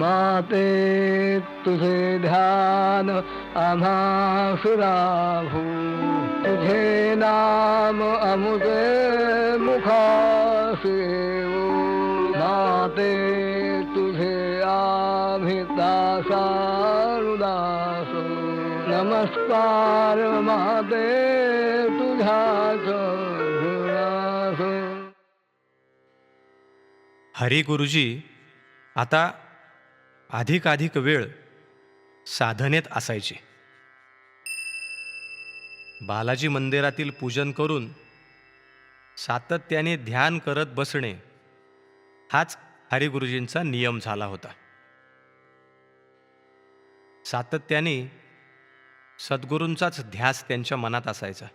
माते तुझे ध्यान आम्हा तुझे नाम अमुजे मुखासेवू माते तुझे आभितासारुदास नमस्कार माते तुझ्याच हरी गुरुजी आता अधिकाधिक वेळ साधनेत असायचे. बालाजी मंदिरातील पूजन करून सातत्याने ध्यान करत बसणे हाच हरिगुरुजींचा नियम झाला होता. सातत्याने सद्गुरूंचाच ध्यास त्यांच्या मनात असायचा.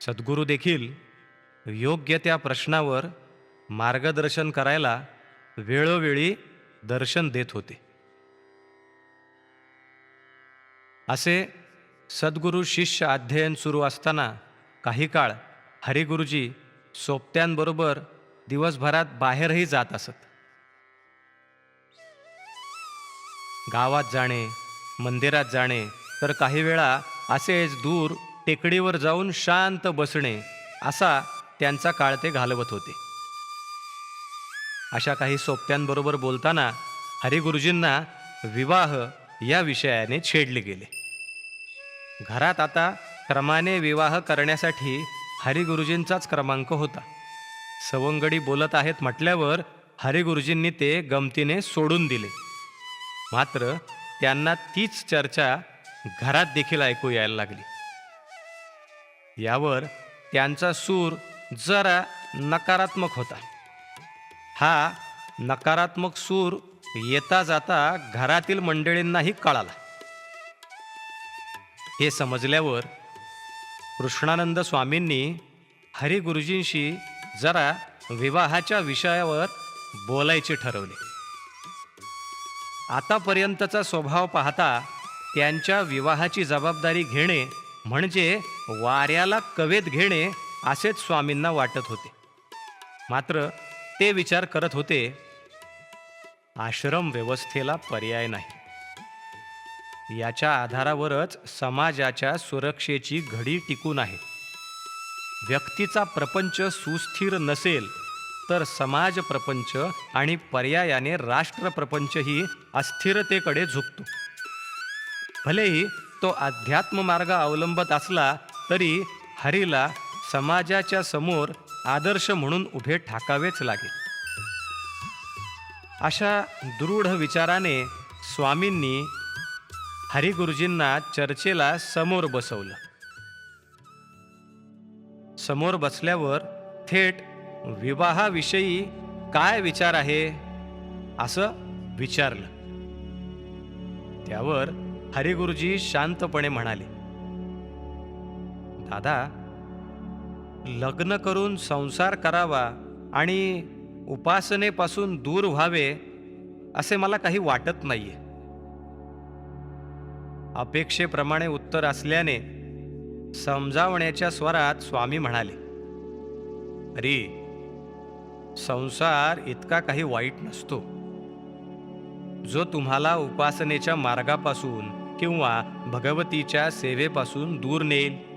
सद्गुरू देखील योग्य त्या प्रश्नावर मार्गदर्शन करायला वेळोवेळी दर्शन देत होते. असे सद्गुरू शिष्य अध्ययन सुरू असताना काही काळ हरिगुरुजी सोबत्यांबरोबर दिवसभरात बाहेरही जात असत. गावात जाणे मंदिरात जाणे तर काही वेळा असेच दूर टेकडीवर जाऊन शांत बसणे असा त्यांचा काळ ते घालवत होते. अशा काही सोबत्यांबरोबर बोलताना हरिगुरुजींना विवाह या विषयाने छेडले गेले. घरात आता क्रमाने विवाह करण्यासाठी हरिगुरुजींचाच क्रमांक होता. सवंगडी बोलत आहेत म्हटल्यावर हरिगुरुजींनी ते गमतीने सोडून दिले. मात्र त्यांना तीच चर्चा घरात देखील ऐकू यायला लागली. यावर त्यांचा सूर जरा नकारात्मक होता. हा नकारात्मक सूर येता जाता घरातील मंडळींनाही कळाला. हे समजल्यावर कृष्णानंद स्वामींनी हरिगुरुजींशी जरा विवाहाच्या विषयावर बोलायचे ठरवले. आतापर्यंतचा स्वभाव पाहता त्यांच्या विवाहाची जबाबदारी घेणे म्हणजे वाऱ्याला कवेत घेणे असेच स्वामींना वाटत होते. मात्र ते विचार करत होते आश्रम व्यवस्थेला पर्याय नाही. याच्या आधारावरच समाजाच्या सुरक्षेची घडी टिकून आहे. व्यक्तीचा प्रपंच सुस्थिर नसेल तर समाज प्रपंच आणि पर्यायाने राष्ट्र प्रपंचही अस्थिरतेकडे झुकतो. भलेही तो अध्यात्म मार्ग अवलंबत असला तरी हरीला समाजाच्या समोर आदर्श म्हणून उभे ठाकावेच लागेल. अशा दृढ विचाराने स्वामींनी हरिगुरुजींना चर्चेला समोर बसवलं. समोर बसल्यावर थेट विवाहाविषयी काय विचार आहे असं विचारलं. त्यावर हरिगुरुजी शांतपणे म्हणाले दादा लग्न करून संसार करावा आणि उपासनेपासून दूर व्हावे असे मला काही वाटत नाही अपेक्षेप्रमाणे उत्तर असल्याने समजावण्याच्या स्वरात स्वामी म्हणाले अरे संसार इतका काही वाईट नसतो. जो तुम्हाला उपासनेच्या मार्गापासून किंवा भगवतीच्या सेवेपासून दूर नेईल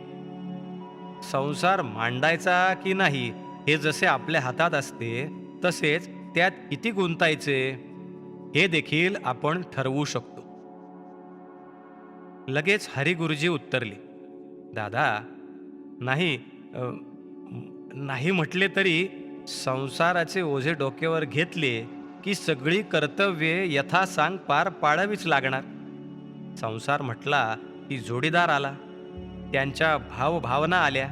संसार मांडायचा की नाही हे जसे आपल्या हातात असते तसेच त्यात किती गुंतायचे हे देखील आपण ठरवू शकतो. लगेच हरिगुरुजी उत्तरले दादा नाही नाही म्हटले तरी संसाराचे ओझे डोक्यावर घेतले की सगळी कर्तव्ये यथासांग पार पाडावीच लागणार. संसार म्हटला की जोडीदार आला. त्यांच्या भावभावना आल्या.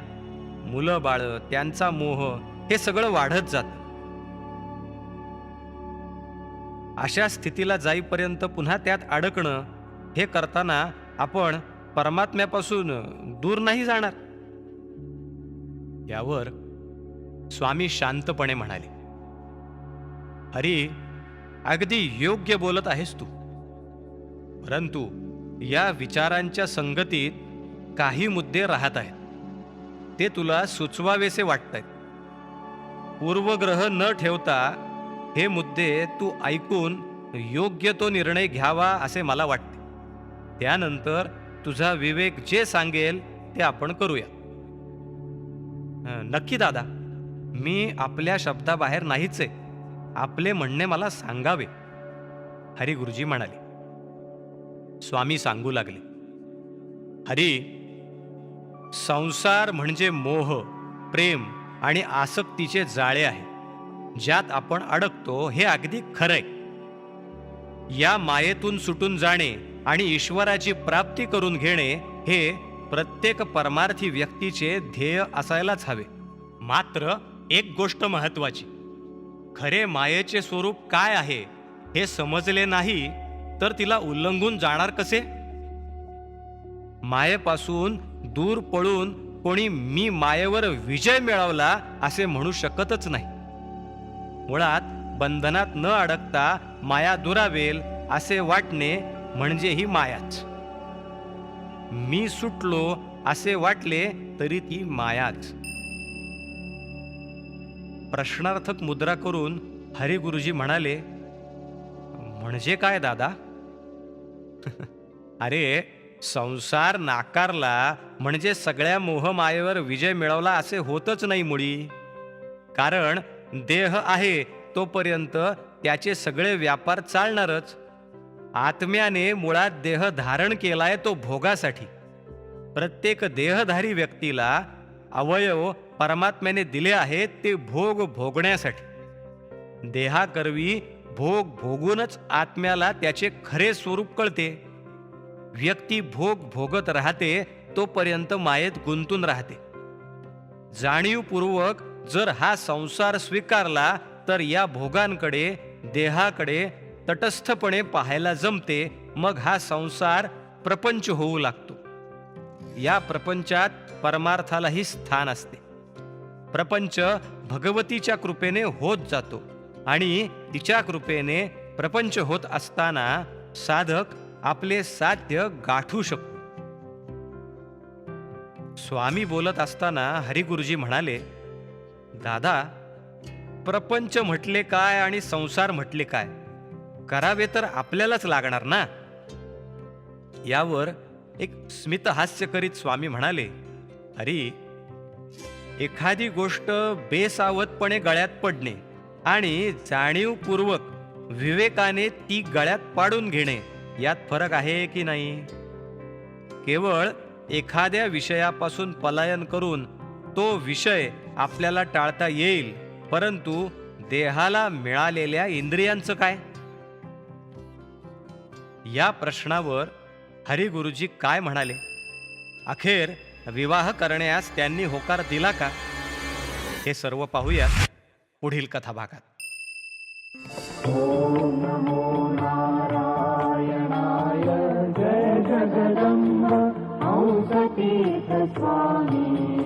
मुलं बाळं त्यांचा मोह हे सगळं वाढत जात. अशा स्थितीला जाईपर्यंत पुन्हा त्यात अडकणं हे करताना आपण परमात्म्यापासून दूर नाही जाणार. यावर स्वामी शांतपणे म्हणाले हरी अगदी योग्य बोलत आहेस तू. परंतु या विचारांच्या संगतीत काही मुद्दे राहत आहेत. ते तुला सुचवावेसे वाटत आहेत पूर्वग्रह न ठेवता हे मुद्दे तू ऐकून योग्य तो निर्णय घ्यावा असे मला वाटते. त्यानंतर तुझा विवेक जे सांगेल ते आपण करूया. नक्की दादा मी आपल्या शब्दाबाहेर नाहीच आहे. आपले म्हणणे मला सांगावे. हरी गुरुजी म्हणाले. स्वामी सांगू लागले. हरी संसार म्हणजे मोह प्रेम आणि आसक्तीचे जाळे आहे ज्यात आपण अडकतो हे अगदी खरंय. या मायेतून सुटून जाणे आणि ईश्वराची प्राप्ती करून घेणे हे प्रत्येक परमार्थी व्यक्तीचे ध्येय असायलाच हवे. मात्र एक गोष्ट महत्वाची खरे मायेचे स्वरूप काय आहे हे समजले नाही तर तिला उल्लंघून जाणार कसे? मायेपासून दूर पळून कोणी मी मायेवर विजय मिळवला असे म्हणू शकतच नाही. मुळात बंधनात न अडकता माया दुरावेल असे वाटणे म्हणजे ही मायाच. मी सुटलो असे वाटले तरी ती मायाच. प्रश्नार्थक मुद्रा करून हरिगुरुजी म्हणाले म्हणजे काय दादा? अरे संसार नाकारला म्हणजे सगळ्या मोहमायेवर विजय मिळवला असे होतच नाही मुळी. कारण देह आहे तोपर्यंत त्याचे सगळे व्यापार चालणारच. आत्म्याने मुळात देह धारण केलाय तो भोगासाठी. प्रत्येक देहधारी व्यक्तीला अवयव परमात्म्याने दिले आहेत ते भोग भोगण्यासाठी. देहाकरवी भोग भोगूनच आत्म्याला त्याचे खरे स्वरूप कळते. व्यक्ती भोग भोगत राहते तोपर्यंत मायेत गुंतून राहते. जाणीवपूर्वक जर हा संसार स्वीकारला तर या भोगांकडे देहाकडे तटस्थपणे पाहायला जमते मग हा संसार प्रपंच होऊ लागतो. या प्रपंचात परमार्थालाही स्थान असते. प्रपंच भगवतीच्या कृपेने होत जातो आणि तिच्या कृपेने प्रपंच होत असताना साधक आपले साध्य गाठू शकतो स्वामी बोलत असताना हरिगुरुजी म्हणाले दादा प्रपंच म्हटले काय आणि संसार म्हटले काय? करावे तर आपल्यालाच लागणार ना? यावर एक स्मितहास्य करीत स्वामी म्हणाले अरे एखादी गोष्ट बेसावधपणे गळ्यात पडणे आणि जाणीवपूर्वक विवेकाने ती गळ्यात पाडून घेणे यात फरक आहे की नाही? केवळ एखाद्या विषयापासून पलायन करून तो विषय आपल्याला टाळता येईल परंतु देहाला मिळालेल्या इंद्रियांचं काय? या प्रश्नावर हरिगुरुजी काय म्हणाले? अखेर विवाह करण्यास त्यांनी होकार दिला का? हे सर्व पाहूया पुढील कथा भागात. हंसतीर्थ स्वामी